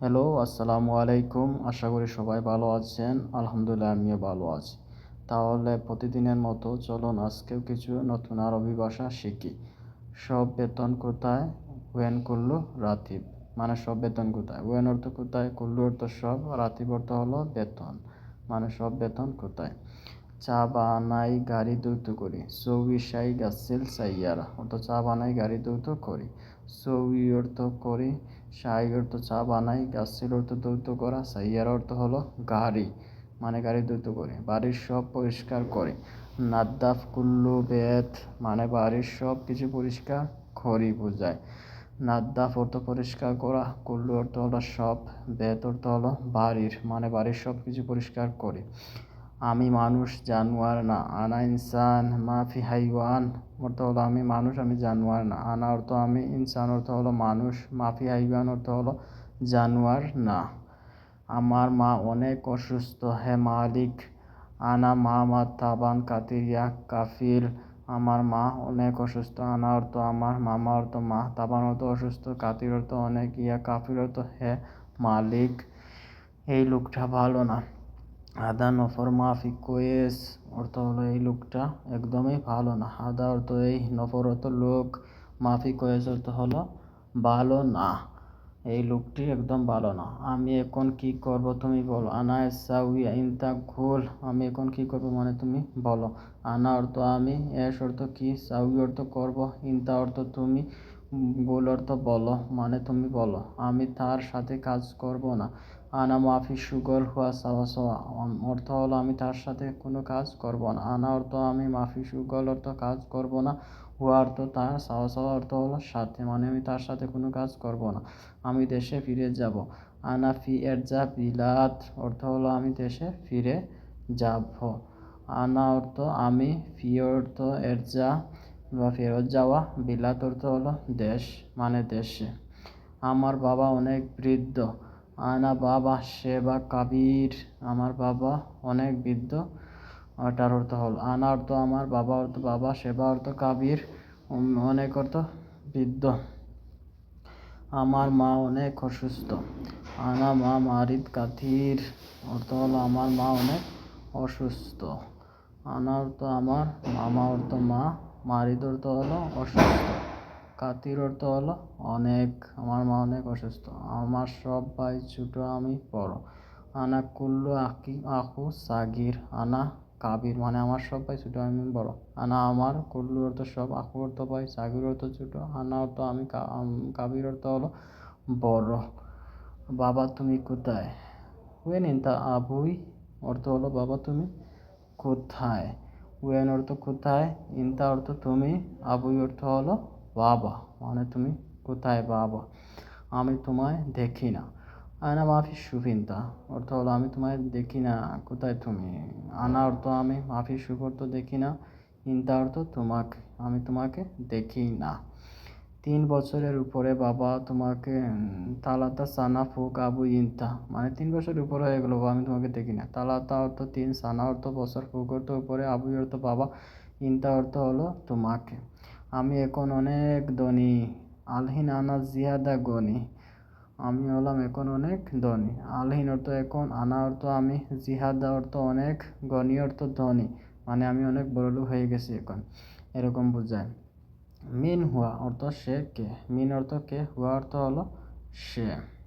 Hello, আসসালামু আলাইকুম। আশা করি সবাই ভালো আছেন। আলহামদুলিল্লাহ, আমিও ভালো আছি। তাহলে প্রতিদিনের মতো চলুন আজকেও কিছু নতুন আরবি ভাষা শিখি। সব বেতন কোথায়? ওয়েন করল রাতিব। মানে সব বেতন কোথায়? ওয়েন অর্থ কোথায়? কুল্লু অর্থ সব। রাতিব অর্থ হলো বেতন। মানে সব বেতন কোথায়? চা বানাই, গাড়ি দ্রুত করি। সাই গাছিল সাইয়ারা অর্থ চা বানাই, গাড়ি দ্রুত করি। সৌই অর্থ করি, সাই অর্থ চা বানাই গাছিল অর্থ দ্রুত করা সাইয়ারা অর্থ হলো গাড়ি মানে গাড়ি দ্রুত করি, বাড়ির সব পরিষ্কার করে। নাদ্দাফ, কুল্লু, বেত মানে বাড়ির সব কিছু পরিষ্কার করি বোঝায়। নাদ্দাফ অর্থ পরিষ্কার করা, কুল্লু অর্থ হলো সব, বেত অর্থ হলো বাড়ির মানে বাড়ির সব কিছু পরিষ্কার করি। আমি মানুষ, জানোয়ার না। আনা ইনসান, মাফি হাইওয়ান। অর্থ হলো আমি মানুষ, আমি জানোয়ার না। আনা অর্থ আমি ইনসান, অর্থ হলো মানুষ। মাফি হাইওয়ান অর্থ হলো জানোয়ার না। আমার মা অনেক অসুস্থ। হে মালিক, আনা মা মা তাবান, কাতিরিয়া, কাফিল। আমার মা অনেক অসুস্থ। আনা অর্থ আমার মামা অর্থ মা। তাবান অর্থ অসুস্থ। কাতির অর্থ অনেক ইয়া। কাফির অর্থ হে মালিক। এই লোকটা ভালো না। আদা নফর মাফি কোয়েস অর্থ হলো এই লোকটা একদমই ভালো না। আদা অর্থ এই, নফর অর্থ লোক, মাফি কোয়েস অর্থ হলো ভালো না। এই লোকটি একদম ভালো না। আমি এখন কি করব তুমি বলো। আনা সাউই ইনতা ঘোল আমি এখন কি করব মানে তুমি বলো। আনা অর্থ আমি, এস অর্থ কি, সাউই অর্থ করব, ইনতা অর্থ তুমি, গোল অর্থ বলো মানে তুমি বলো। আমি তার সাথে কাজ করব না। আনা মাফি সুগল হুয়া সাওয়া সাওয়া। অর্থ হলো আমি তার সাথে কোনো কাজ করব না। আনা অর্থ আমি মাফি সুগল অর্থ কাজ করব না। হুয়া অর্থ তার সাওয়া সাওয়া অর্থ হলো সাথে মানে আমি তার সাথে কোনো কাজ করব না। আমি দেশে ফিরে যাব। আনা ফি এরজা বিলাত, অর্থ হলো আমি দেশে ফিরে যাব। আনা অর্থ আমি ফি অর্থ এরজা বা ফেরত যাওয়া। বিলাত অর্থ হলো দেশ মানে দেশে। আমার বাবা অনেক বৃদ্ধ। আনা বাবা সেবা কাবির, আমার বাবা অনেক বৃদ্ধ, ওটার অর্থ হল আনা অর্থ আমার, বাবা অর্থ বাবা, সেবা অর্থ কাবির অনেক অর্থ বৃদ্ধ। আমার মা অনেক অসুস্থ আনা মা মারিদ কাথির, অর্থ হলো আমার মা অনেক অসুস্থ আনা অর্থ আমার, মামা অর্থ মা, মারিদ অর্থ হলো অসুস্থ। কাতির অর্থ হলো অনেক, আমার মা অনেক অসুস্থ। আমার সব ভাই ছোটো, আমি বড়। আনা কুল্লু, আকি, আহু, সাগির, আনা কাবির মানে আমার সব ভাই ছোটো, আমি বড়। আনা আমার কুল্লু অর্থ সব আহু অর্থ ভাই সাগির অর্থ ছোটো আনা অর্থ আমি কাবির অর্থ হলো বড়। বাবা তুমি কোথায়? ওয়েন ইনতা আবুই অর্থ হলো বাবা তুমি কোথায়? ওয়েন অর্থ কোথায়? ইনতা অর্থ তুমি, আবুই অর্থ হলো বাবা মানে তুমি? কোথায় বাবা? আমি তোমায় দেখি না। আয়না মাফি সুফিনতা অর্থ হলো আমি তোমায় দেখি না। কোথায় তুমি? আনা অর্থ আমি মাফি সুখ অর্থ দেখি না। ইনতা অর্থ তোমাকে, আমি তোমাকে দেখি না। তিন বছরের উপরে বাবা তোমাকে তালাতা সানা ফুক আবু ইনতা মানে তিন বছরের উপরে হয়ে গেলো আমি তোমাকে দেখি না। তালাতা অর্থ তিন, সানা অর্থ বছর, ফুক অর্থ উপরে, আবু অর্থ বাবা ইন্তা অর্থ হলো তোমাকে। আমি এখন অনেক ধনী, আলহিন আনা জিয়াদা গনি। আমি হলাম এখন অনেক ধনী, আলহীন অর্থ এখন, আনা অর্থ আমি জিহাদা অর্থ অনেক, গনি অর্থ ধনী। মানে আমি অনেক বড়লোক হয়ে গেছি এখন, এরকম বোঝায়। মিন হুয়া অর্থ সে কে? মিন অর্থ কে? হুয়া অর্থ হলো সে।